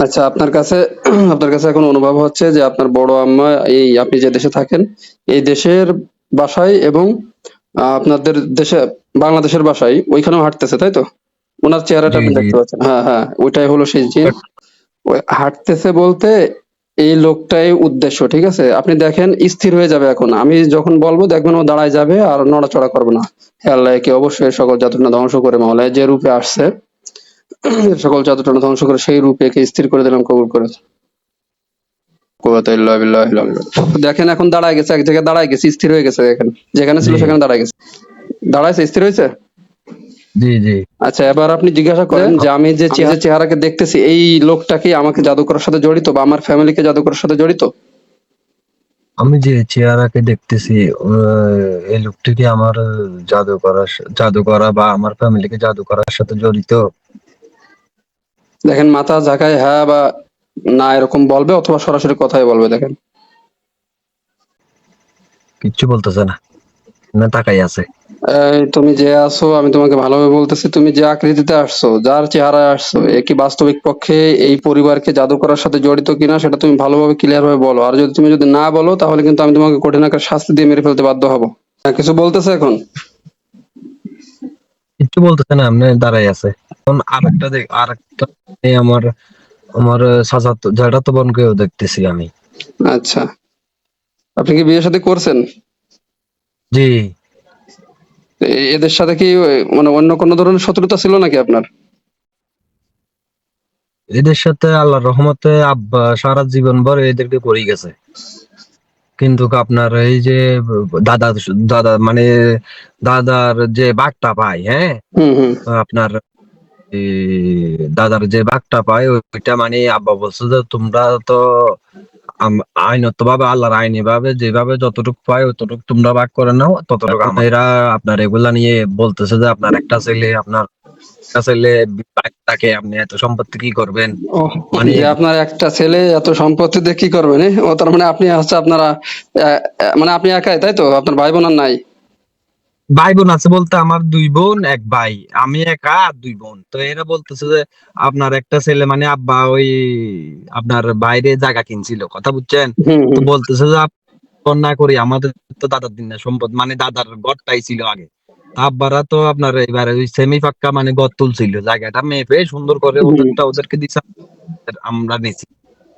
আচ্ছা আপনার কাছে আপনার কাছে এখন অনুভব হচ্ছে যে আপনার বড় আম্মা এই আপনি যে দেশে থাকেন এই দেশের বাসায় এবং আপনাদের দেশে বাংলাদেশের বাসায় ওইখানেও হাঁটতেছে তাই তো? ওনার চেহারাটা আপনি দেখতে পাচ্ছেন। হ্যাঁ হ্যাঁ ওইটাই হলো সেই জিন হাঁটতেছে বলতে এই লোকটাই উদ্দেশ্য ঠিক আছে? আপনি দেখেন স্থির হয়ে যাবে এখন। আমি যখন বলব দেখবেন ও দাঁড়ায় যাবে আর নড়াচড়া করবে না। হে আল্লাহ একে অবশ্যই সকল যাতনা ধ্বংস করে মাওলায় যে রূপে আসছে। সকল যাতনা ধ্বংস করে সেই রূপে একে স্থির করে দিলাম কবুল করে। দেখেন এখন দাঁড়ায় গেছে এক জায়গায় দাঁড়ায় গেছে স্থির হয়ে গেছে দেখেন। যেখানে ছিল। সেখানে দাঁড়ায় গেছে। দাঁড়াইছে স্থির হয়েছে? জি জি। আচ্ছা এবার আপনি জিজ্ঞাসা করেন যে আমি যে চেহারা চেহারাকে দেখতেছি এই লোকটা কি আমাকে জাদু করার সাথে জড়িত বা আমার ফ্যামিলিকে জাদু করার সাথে জড়িত? আমি যে চেহারাকে দেখতেছি এই লোকটি কি আমার জাদু করার জাদু করা বা আমার ফ্যামিলিকে জাদু করার সাথে জড়িত দেখেন মাথা ঝাঁকায় হ্যাঁ বা না এরকম বলবে অথবা সরাসরি কথাই বলবে দেখেন। কিচ্ছু বলতেছে না। না তাকাই আছে। তুমি যে আসো আমি তোমাকে ভালোভাবে বলতেছি তুমি যে আকৃতিতে আসছো যার চেহারায় আসছো এ কি বাস্তবিক পক্ষে এই পরিবারকে জাদু করার সাথে জড়িত কিনা সেটা তুমি ভালোভাবে ক্লিয়ার ভাবে বলো। আর যদি তুমি যদি না বলো তাহলে কিন্তু আমি তোমাকে কঠিন আকার শাস্তি দিয়ে মেরে ফেলতে বাধ্য হব। হ্যাঁ, কিছু বলতেছে এখন? কিচ্ছু বলতেছে না আপনি দাঁড়াই আছে। এখন আরেকটা দেখ আরেকটা আমার আমার সাজা যেটা তো বোনকেও দেখতেছি আমি। আচ্ছা। আপনি কি বিয়ে সাথে করছেন? জি। এদের সাথে কি মানে অন্য কোনো ধরনের শত্রুতা ছিল নাকি আপনার? এদের সাথে আল্লাহর রহমতে আব্বা সারা জীবন ভর এদেরকে পড়ে গেছে। কিন্তু আপনার এই যে দাদা দাদা মানে দাদার যে বাঘটা পায় হ্যাঁ? আপনার দাদার যে বাঘটা পায় ওইটা মানে আব্বা বলছে যে তোমরা তো আম- আইনত ভাবে আল্লাহর আইন ভাবে যেভাবে যতটুকু পায় ততটুকু তোমরা ভাগ করে নাও ততটুকু আমরা- এরা আপনার এগুলা নিয়ে বলতেছে যে আপনার একটা ছেলে আপনার একটা ছেলে তাকে আপনি এত সম্পত্তি কি করবেন? মানে- আপনার একটা ছেলে এত সম্পত্তি দিয়ে কি করবেন ও তার মানে আপনি হচ্ছে আপনারা মানে আপনি একাই তাই তো? আপনার ভাই বোন আর নাই। ভাই বোন আছে বলতে আমার দুই বোন এক ভাই। আমি একা আর দুই বোন। তো এরা বলতেছে যে আপনার একটা ছেলে মানে আব্বা ওই আপনার বাইরে জায়গা কিনছিল কথা বুঝছেন? তো বলতেছে যে না করি আমাদের তো দাদার দিন সম্পদ মানে দাদার ঘরটাই ছিল আগে। আব্বারা তো আপনার এবারে ওই সেমি পাক্কা মানে ঘর তুলছিল জায়গাটা মেপে সুন্দর করে ওদেরটা ওদেরকে দিছে আমরা নিছি।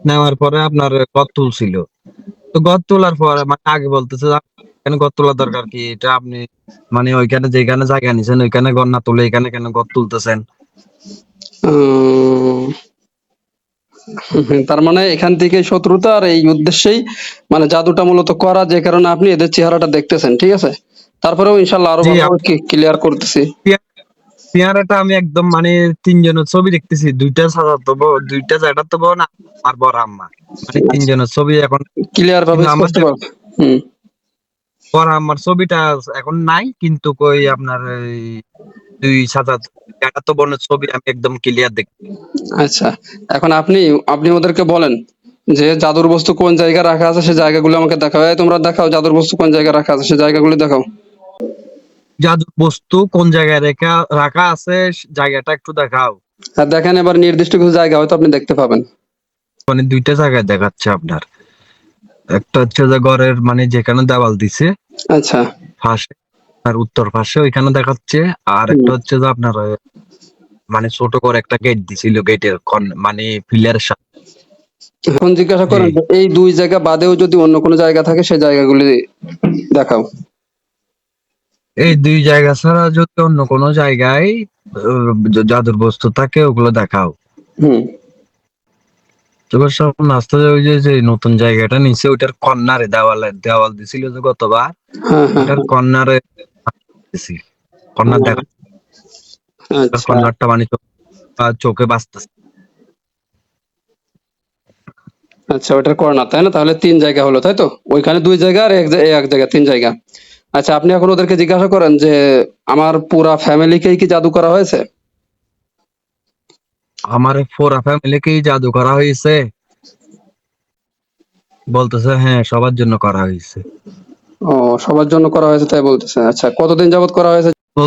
নেওয়ার পরে আপনার ঘর তুলছিল। তো ঘর তোলার পরে মানে আগে বলতেছে এখানে ঘর তোলার দরকার কি? এটা আপনি মানে ওইখানে যেখানে জায়গা নিছেন ওইখানে ঘর না তুলে এখানে কেন ঘর তুলতেছেন? তার মানে এখান থেকে শত্রুতা আর এই উদ্দেশ্যেই মানে জাদুটা মূলত করা যে কারণে আপনি এদের চেহারাটা দেখতেছেন ঠিক আছে? তারপরেও ইনশাল্লাহ আরও ভালো ক্লিয়ার করতেছি। চেহারাটা আমি একদম মানে তিনজনের ছবি দেখতেছি দুইটা সাজা তো দুইটা জায়গা তো না আর বড় আম্মা। মানে তিনজনের ছবি এখন ক্লিয়ার ভাবে আমার হুম। বড় আম্মার ছবিটা এখন নাই কিন্তু কই আপনার দুই সাজা জায়গা তো বোনের ছবি আমি একদম ক্লিয়ার দেখি। আচ্ছা এখন আপনি আপনি ওদেরকে বলেন যে জাদুর বস্তু কোন জায়গায় রাখা আছে সেই জায়গাগুলো আমাকে দেখাও। এই তোমরা দেখাও জাদুর বস্তু কোন জায়গায় রাখা আছে সেই জায়গাগুলো দেখাও। জাদুর বস্তু কোন জায়গায় রেখা রাখা আছে জায়গাটা একটু দেখাও। আর দেখেন এবার নির্দিষ্ট কিছু জায়গা হয়তো আপনি দেখতে পাবেন। মানে দুইটা জায়গায় দেখাচ্ছে আপনার। একটা হচ্ছে যে ঘরের মানে যেখানে দেওয়াল দিছে আচ্ছা। পাশে আর উত্তর পাশে ওইখানে দেখাচ্ছে আর একটা হচ্ছে যে আপনার মানে ছোট করে একটা গেট দিছিল গেটের মানে পিলারের সাথে এখন জিজ্ঞাসা করেন এই দুই জায়গা বাদেও যদি অন্য কোনো জায়গা থাকে সেই জায়গাগুলি দেখাও। এই দুই জায়গা ছাড়া যদি অন্য কোনো জায়গায় জাদুর বস্তু থাকে ওগুলো দেখাও। হুম। এবার সব নাস্তা ওই যে যে নতুন জায়গাটা নিচে ওইটার কর্নারে দেওয়ালে দেওয়াল দিছিল যে গতবার। হ্যাঁ হ্যাঁ। ওটার কর্নারে দিছি। কর্নার দেখা আচ্ছা। কর্নারটা মানে চোখে বাঁচতেছে। আচ্ছা ওটার কর্নার তাই না? তাহলে তিন জায়গা হলো তাই তো? ওইখানে দুই জায়গা আর এক জায়গা এক জায়গা তিন জায়গা। আচ্ছা আপনি এখন ওদেরকে জিজ্ঞাসা করেন যে আমার পুরা ফ্যামিলিকেই কি জাদু করা হয়েছে? আমার ফোরা ফ্যামিলিকেই জাদু করা হয়েছে? বলতেছে হ্যাঁ সবার জন্য করা হয়েছে। ও সবার জন্য করা হয়েছে তাই বলতেছে। আচ্ছা কতদিন যাবত করা হয়েছে? তো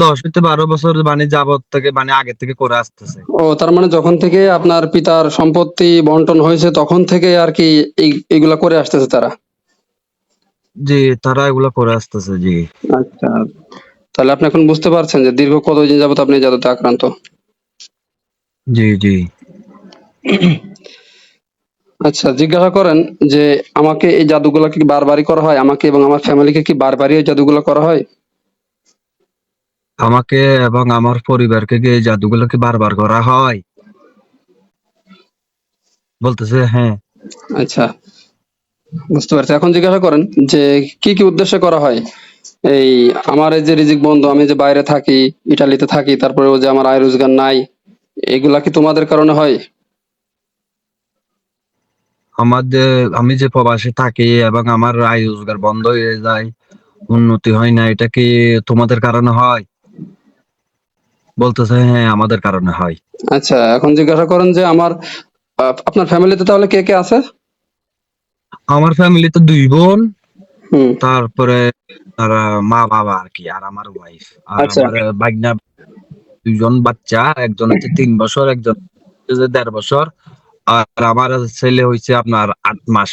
দশ থেকে বারো বছর মানে যাবত থেকে মানে আগে থেকে করে আসতেছে। ও তার মানে যখন থেকে আপনার পিতার সম্পত্তি বন্টন হয়েছে তখন থেকে আর কি এই- এগুলা করে আসতেছে তারা? জি তারা এগুলা করে আসতেছে জি। আচ্ছা তাহলে আপনি এখন বুঝতে পারছেন যে দীর্ঘ কতদিন যাবত আপনি জাদুতে আক্রান্ত? জি জি। আচ্ছা জিজ্ঞাসা করেন যে আমাকে এই জাদুগুলো কি বারবারই করা হয়? আমাকে এবং আমার ফ্যামিলিকে কি বারবারই এই জাদুগুলো করা হয়? আমাকে এবং আমার পরিবারকে কি এই জাদুগুলো কি বারবার করা হয়? বলতেছে হ্যাঁ। আচ্ছা বুঝতে পারছি। এখন জিজ্ঞাসা করেন যে কি কি উদ্দেশ্যে করা হয়? এই আমার এই যে রিজিক বন্ধ আমি যে বাইরে থাকি ইটালিতে থাকি তারপরে ও যে আমার আয় রোজগার নাই এগুলা কি তোমাদের কারণে হয়? আমার যে আমি যে প্রবাসে থাকি এবং আমার আয় রোজগার বন্ধ হয়ে যায় উন্নতি হয় না এটা কি তোমাদের কারণে হয়? বলতেছে হ্যাঁ আমাদের কারণে হয়। আচ্ছা এখন জিজ্ঞাসা করেন যে আমার আপনার ফ্যামিলিতে তাহলে কে কে আছে? আমার ফ্যামিলিতে দুই বোন হুম। তারপরে আর মা বাবা আর কি আর আমার ওয়াইফ আর আচ্ছা। আমার ভাগনা দুইজন বাচ্চা একজন হচ্ছে তিন বছর একজন দেড় বছর আর আমার ছেলে হয়েছে আপনার আট মাস।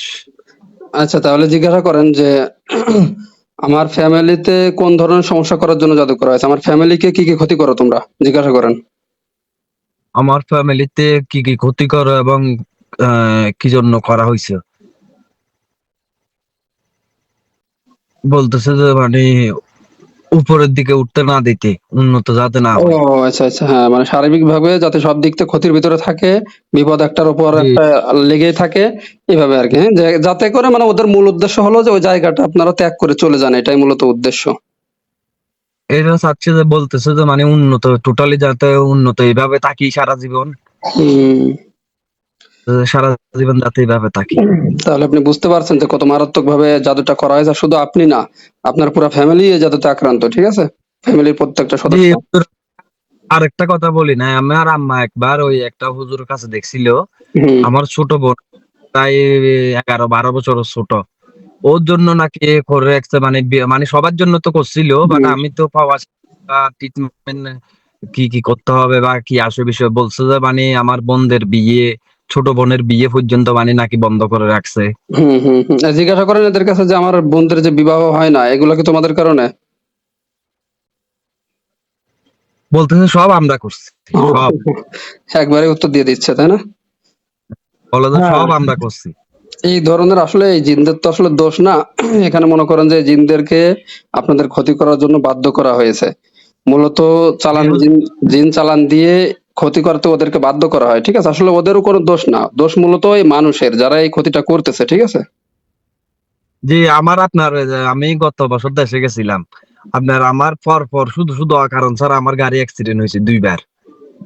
আচ্ছা তাহলে জিজ্ঞাসা করেন যে আমার ফ্যামিলিতে কোন ধরনের সমস্যা করার জন্য জাদু করা হয়েছে আমার ফ্যামিলিকে কি কি ক্ষতি করো তোমরা? জিজ্ঞাসা করেন। আমার ফ্যামিলিতে কি কি ক্ষতিকর এবং আহ, কি জন্য করা হয়েছে বলতেছে যে মানে উপরের দিকে উঠতে না দিতে উন্নত যাতে না ও আচ্ছা আচ্ছা হ্যাঁ মানে শারীরিক ভাবে যাতে সব দিক থেকে ক্ষতির ভিতরে থাকে বিপদ একটার উপর একটা লেগেই থাকে এভাবে আর কি হ্যাঁ যাতে করে মানে ওদের মূল উদ্দেশ্য হলো যে ওই জায়গাটা আপনারা ত্যাগ করে চলে যান এটাই মূলত উদ্দেশ্য। এটা চাচ্ছে যে বলতেছে যে মানে উন্নত টোটালি যাতে উন্নত এইভাবে থাকি সারা জীবন। হুম। সারা জীবন যাতে এইভাবে থাকি। তাহলে আপনি বুঝতে পারছেন যে কত মারাত্মক ভাবে জাদুটা করা হয়েছে। শুধু আপনি না আপনার পুরো ফ্যামিলি এই জাদুতে আক্রান্ত ঠিক আছে? ফ্যামিলির প্রত্যেকটা সদস্য। আরেকটা কথা বলি না আমি আর আম্মা একবার ওই একটা হুজুরের কাছে দেখছিল আমার ছোট বোন প্রায় এগারো বারো বছর ছোট। ওর জন্য নাকি করে মানে মানে সবার জন্য তো করছিল বাট আমি তো পাওয়া ট্রিটমেন্ট কি কি করতে হবে বা কি আসে বিষয় বলছে যে মানে আমার বোনদের বিয়ে ছোট বোনের বিয়ে পর্যন্ত মানে নাকি বন্ধ করে রাখছে। জিজ্ঞাসা করেন এদের কাছে যে আমার বোনদের যে বিবাহ হয় না এগুলো কি তোমাদের কারণে? বলতেছে সব আমরা করছি সব। একবারে উত্তর দিয়ে দিচ্ছে তাই না? বলে হ্যাঁ। সব আমরা করছি। এই ধরনের আসলে এই জিনদের তো আসলে দোষ না। এখানে মনে করেন যে জিনদেরকে আপনাদের ক্ষতি করার জন্য বাধ্য করা হয়েছে। মূলত চালান জিন জিন চালান দিয়ে ক্ষতি করতে ওদেরকে বাধ্য করা হয় ঠিক আছে? আসলে ওদেরও কোনো দোষ না। দোষ মূলত এই মানুষের যারা এই ক্ষতিটা করতেছে ঠিক আছে? জি আমার আপনার আমি গত বছর দেশে গেছিলাম। আপনার আমার পর পর শুধু শুধু কারণ ছাড়া আমার গাড়ি অ্যাক্সিডেন্ট হয়েছে দুইবার।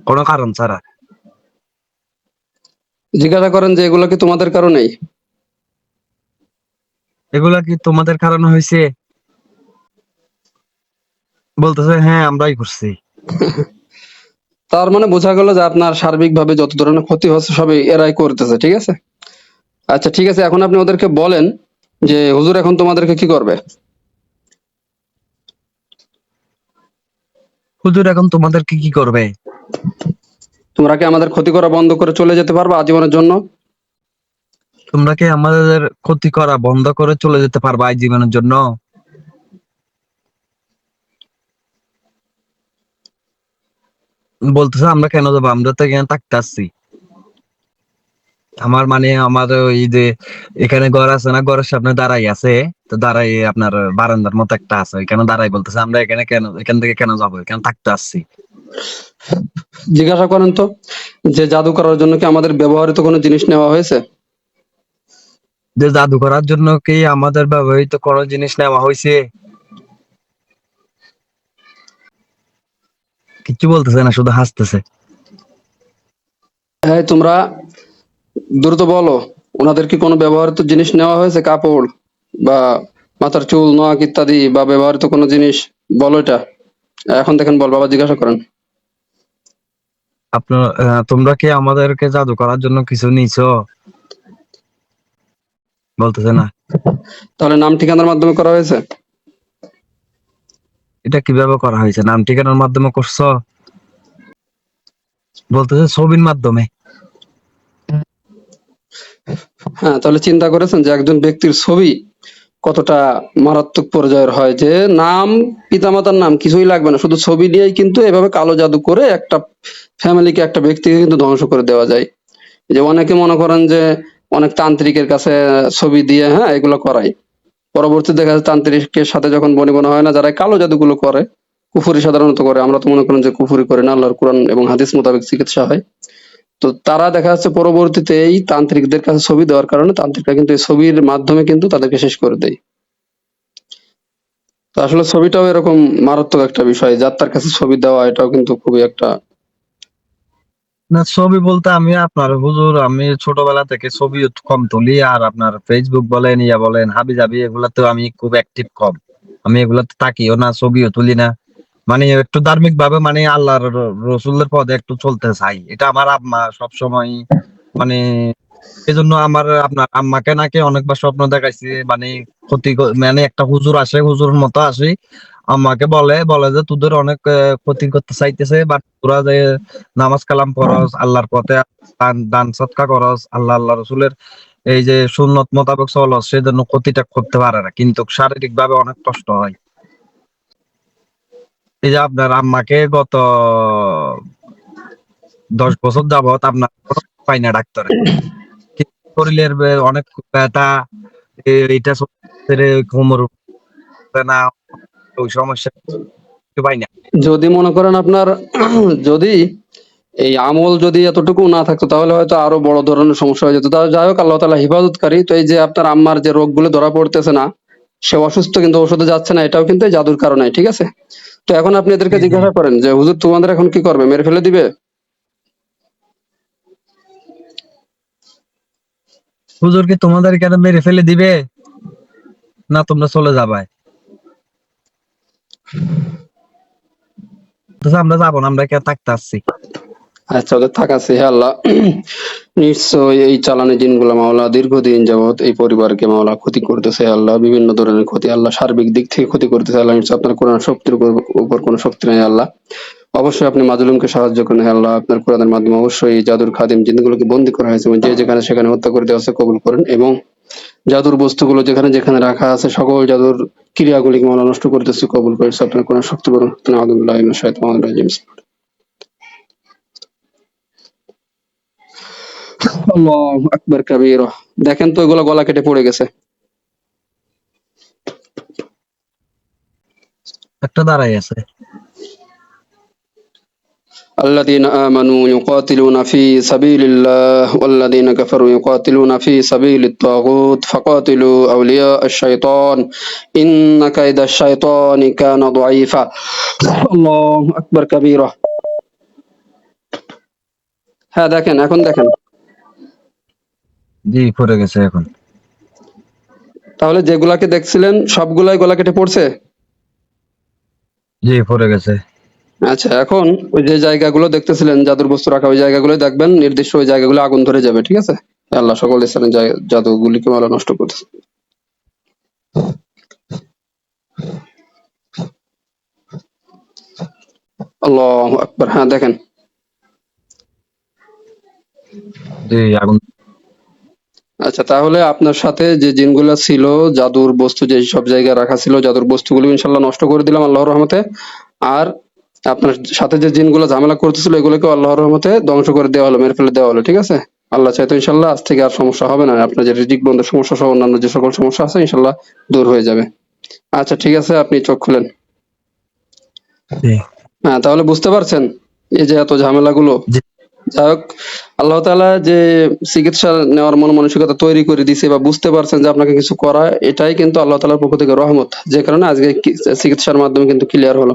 কোনো কারণ ছাড়া। জিজ্ঞাসা করেন যে এগুলো কি তোমাদের কারণেই? এগুলা কি তোমাদের কারণে হয়েছে? বলতেছে হ্যাঁ আমরাই করছি। তার মানে বোঝা গেল যে আপনার সার্বিকভাবে যত ধরনের ক্ষতি হচ্ছে সবই এরাই করতেছে ঠিক আছে? আচ্ছা ঠিক আছে এখন আপনি ওদেরকে বলেন যে হুজুর এখন তোমাদেরকে কি করবে? হুজুর এখন তোমাদেরকে কি করবে? তোমরা কি আমাদের ক্ষতি করা বন্ধ করে চলে যেতে পারবে আজীবনের জন্য? তোমরা কি আমাদের ক্ষতি করা বন্ধ করে চলে যেতে পারবে এই জীবনের জন্য? বলতেছে আমরা কেন যাব? আমরা তো এখানে থাকতে আসছি। আমার মানে আমার ওই যে এখানে ঘর আছে না ঘরের সামনে দাঁড়াই আছে। তো দাঁড়াই আপনার বারান্দার মতো একটা আছে এখানে দাঁড়াই বলতেছে আমরা এখানে কেন এখান থেকে কেন যাব? এখানে থাকতে আসছি। জিজ্ঞাসা করেন তো যে জাদু করার জন্য কি আমাদের ব্যবহৃত কোনো জিনিস নেওয়া হয়েছে? যে জাদু করার জন্য কি আমাদের ব্যবহৃত কোনো জিনিস নেওয়া হয়েছে? কিচ্ছু বলতেছে না শুধু হাসতেছে। হ্যাঁ তোমরা দ্রুত বলো ওনাদের কি কোনো ব্যবহৃত জিনিস নেওয়া হয়েছে? কাপড় বা মাথার চুল নোয়াক ইত্যাদি বা ব্যবহৃত কোনো জিনিস? বলো এটা। এখন দেখেন বল বাবা জিজ্ঞাসা করেন। আপনার তোমরা কি আমাদেরকে জাদু করার জন্য কিছু নিছো? বলতেছে না। তাহলে নাম ঠিকানার মাধ্যমে করা হয়েছে? এটা কীভাবে করা হয়েছে? নাম ঠিকানার মাধ্যমে করছ? বলতেছে ছবির মাধ্যমে। হ্যাঁ তাহলে চিন্তা করেছেন যে একজন ব্যক্তির ছবি কতটা মারাত্মক পর্যায়ের হয় যে নাম, পিতামাতার নাম কিছুই লাগবে না। শুধু ছবি নিয়েই কিন্তু এভাবে কালো জাদু করে একটা ফ্যামিলিকে, একটা ব্যক্তিকে কিন্তু ধ্বংস করে দেওয়া যায়। যে অনেকে মনে করেন যে অনেক তান্ত্রিকের কাছে ছবি দিয়ে হ্যাঁ এগুলো করায়। পরবর্তী দেখা যায় তান্ত্রিকের সাথে যখন বনিবনা হয় না, যারা কালো জাদুগুলো করে, কুফুরি সাধারণত করে, আমরা তো মনে করেন যে কুফুরি করে না, আল্লাহর কোরআন এবং হাদিস মোতাবেক চিকিৎসা হয়। তো তারা দেখা যাচ্ছে পরবর্তীতে এই তান্ত্রিকদের কাছে ছবি দেওয়ার কারণে তান্ত্রিকরা কিন্তু এই ছবির মাধ্যমে কিন্তু তাদেরকে শেষ করে দেয়। তো আসলে ছবিটাও এরকম মারাত্মক একটা বিষয় যার তার কাছে ছবি দেওয়া, এটাও কিন্তু খুবই একটা না, ছবি বলতে আমি আপনার হুজুর, আমি ছোটবেলা থেকে ছবি কম তুলি আর আপনার ফেসবুক বলেন, ইয়া বলেন, হাবি জাবি এগুলাতে আমি খুব অ্যাক্টিভ কম। আমি এগুলাতে তাকিও না, ছবিও তুলি না। মানে একটু ধার্মিক ভাবে মানে আল্লাহর রসুলের পদে একটু চলতে চাই। এটা আমার আম্মা সবসময় মানে এজন্য আমার, আপনার আম্মাকে নাকি অনেকবার স্বপ্ন দেখাইছি মানে ক্ষতি মানে একটা হুজুর আসে হুজুর মতো আসে। আম্মাকে বলে বলে যে তোদের অনেক ক্ষতি করতে চাইতেছে বাট তোরা যে নামাজ কালাম করস আল্লাহর পথে দান সৎকা করস, আল্লাহ আল্লাহ রসুলের এই যে সুন্নত মোতাবেক চলস, সেজন্য ক্ষতিটা করতে পারে না। কিন্তু শারীরিক ভাবে অনেক কষ্ট হয়। এই যে আপনার আম্মাকে গত দশ বছর যাবত আপনার কোনো পাই না ডাক্তারে। শরীরের অনেক ব্যথা এ- এইটা শরীরে কোমর না ওই সমস্যা পাই না। যদি মনে করেন আপনার যদি এই আমল যদি এতটুকু না থাকতো তাহলে হয়তো আরও বড় ধরনের সমস্যা হয়ে যেত। তাহলে যাই হোক আল্লাহ তালা হিফাজতকারী। তো এই যে আপনার আম্মার যে রোগগুলো ধরা পড়তেছে না সে অসুস্থ কিন্তু ওষুধে যাচ্ছে না এটাও কিন্তু জাদুর কারণে ঠিক আছে? তো এখন আপনি এদেরকে। জিজ্ঞাসা করেন যে হুজুর তোমাদের এখন কি করবে? মেরে ফেলে দিবে? হুজুর কি তোমাদের কেন মেরে ফেলে দিবে? না, তোমরা চলে যাবে আমরা যাব না, আমরা কে থাকতে আসছি? আচ্ছা ওদের থাকাছে হে আল্লাহ। নিশ্চয় এই চালানি জিনগুলো মাওলা দীর্ঘদিন যাবত এই পরিবারকে মাওলা ক্ষতি করতেছে আল্লাহ। বিভিন্ন ধরনের ক্ষতি, আল্লাহ সার্বিক দিক থেকে ক্ষতি করতেছে, আল্লাহ আপনার কোরআন শক্তির উপর কোনো শক্তি নেই আল্লাহ। অবশ্যই আপনি মাজলুমকে সাহায্য করেন, হে আল্লাহ। আপনার কোরআনের মাধ্যমে অবশ্যই জাদুর খাদিম জিনগুলোকে বন্দী করা হয়েছে যে যেখানে সেখানে হত্যা করে দেওয়া কবুল করেন এবং জাদুর বস্তুগুলো যেখানে যেখানে রাখা আছে, সকল জাদুর ক্রিয়াগুলিকে মাওলা নষ্ট করতেছে কবুল করেছে আপনার কোরআন শক্তি বরং আল্লাহু দেখেন তো এগুলো গলা কেটে পড়ে গেছে। একটা দাঁড়াই আছে। الذين آمنوا يقاتلون في سبيل الله والذين كفروا يقاتلون في سبيل الطاغوت فقاتلوا أولياء الشيطان إن كيد الشيطان كان ضعيفا الله أكبر كبيرة হ্যাঁ দেখেন এখন দেখেন জি পড়ে গেছে এখন তাহলে যেগুলাকে দেখছিলেন সবগুলাই গলা কেটে পড়ছে জি পড়ে গেছে আচ্ছা এখন ওই যে জায়গাগুলো দেখতেছিলেন জাদুর বস্তু রাখা ওই জায়গাগুলো দেখবেন। নির্দিষ্ট ওই জায়গাগুলো আগুন ধরে যাবে ঠিক আছে? আল্লাহ সকল ইসলামের জাদুগুলিকে মালা নষ্ট করতেছে আল্লাহ আকবার। হ্যাঁ দেখেন। আগুন। আচ্ছা তাহলে আপনার সাথে যে জিনগুলো ছিল জাদুর বস্তু যে সব জায়গায় রাখা ছিল জাদুর বস্তুগুলো ইনশাল্লাহ নষ্ট করে দিলাম আল্লাহর রহমতে। আর আপনার সাথে যে জিনগুলো ঝামেলা করতেছিল এগুলোকে আল্লাহর রহমতে ধ্বংস করে দেওয়া হলো মেরে ফেলে দেওয়া হলো ঠিক আছে? আল্লাহ চাইতো ইনশাল্লাহ আজ থেকে আর সমস্যা হবে না। আপনার যে রিজিক বন্ধের সমস্যা সহ অন্যান্য যে সকল সমস্যা আছে ইনশাল্লাহ দূর হয়ে যাবে। আচ্ছা ঠিক আছে আপনি চোখ খুলেন। হ্যাঁ তাহলে বুঝতে পারছেন এই যে এত ঝামেলাগুলো? জি। যাই হোক আল্লাহ তাআলা যে চিকিৎসা নেওয়ার মন মানসিকতা তৈরি করে দিছে বা বুঝতে পারছেন যে আপনাকে কিছু করা এটাই কিন্তু আল্লাহ তাআলার পক্ষ থেকে রহমত। যে কারণে আজকে চিকিৎসার মাধ্যমে কিন্তু ক্লিয়ার হলো।